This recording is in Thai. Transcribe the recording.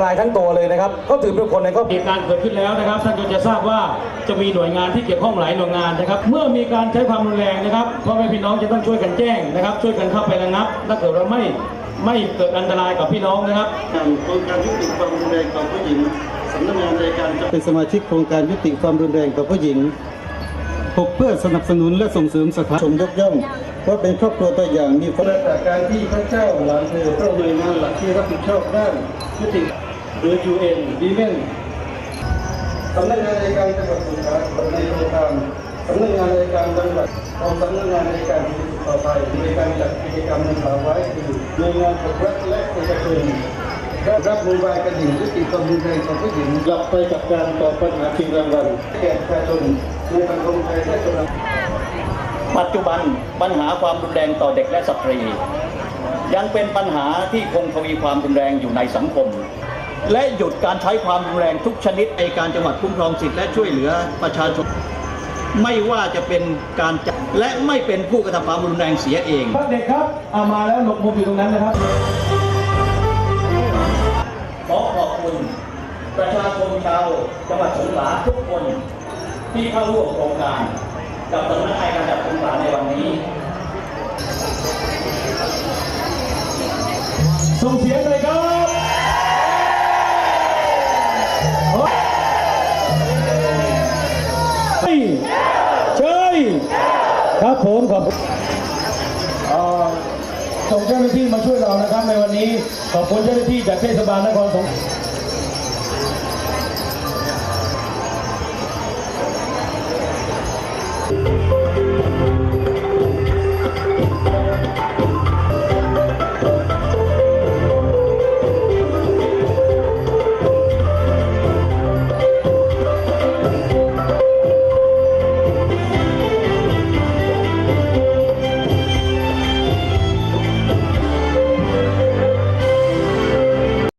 ลายทั้งตัวเลยนะครับเขาถือเป็นคนในครอบครัวเหตุการณ์เกิดขึ้นแล้วนะครับ ท่านก็จะทราบว่าจะมีหน่วยงานที่เกี่ยวข้องหลายหน่วยงานนะครับ เมื่อมีการใช้ความรุนแรงนะครับพ่อแม่พี่น้องจะต้องช่วยกันแจ้งนะครับ ช่วยกันเข้าไประงับถ้าเกิดเราไม่ไม่เกิดอันตรายกับพี่น้องนะครับโครงการยุติความรุนแรงต่อผู้หญิงสำนักงานในการจัดเป็นสมาชิกโครงการยุติความรุนแรงต่อผู้หญิงพบเพื่อสนับสนุนและส่งเสริมสถานชมยกย่อง ว่าเป็นครอบครัวตัวอย่างมีคุณจากการที่พระเจ้าหลานเธอพระหน่วยงานหลักที่รับผิดชอบด้านยุติหรือ UN Women สำนักงานในการจังหวัดสงขลาในโครงการสำนักงานในการจังหวัดของสำนักงานในการต่อไปในการจัดกิจกรรมดังกล่าวไว้คือหน่วยงานภาครัฐและเอกชนรับนโยบายกระดิ่งยุติความรุนแรงของผู้หญิงหลับไปกับการต่อปัญหาชิงรางวัลแก่ประชาชนในสังคมไทยและชน ปัจจุบันปัญหาความรุนแรงต่อเด็กและสตรี ยังเป็นปัญหาที่คงทวีความรุนแรงอยู่ในสังคม และหยุดการใช้ความรุนแรงทุกชนิดในการจังหวัดคุ้มครองสิทธิและช่วยเหลือประชาชนไม่ว่าจะเป็นการจับและไม่เป็นผู้กระทำความรุนแรงเสียเองเด็กครับเอามาแล้วหลบมุมอยู่ตรงนั้นนะครับขอขอบคุณประชาชนชาวจังหวัดสงขลาทุกคนที่เข้าร่วมโครงการ กับสำนักงานการจัดสงขลาในวันนี้ ส่งเสียงเลยครับเชยครับผมขอบคุณส่งเจ้าหน้าที่มาช่วยเรานะครับในวันนี้ ขอบคุณเจ้าหน้าที่จากเทศบาลนครสงขลา ข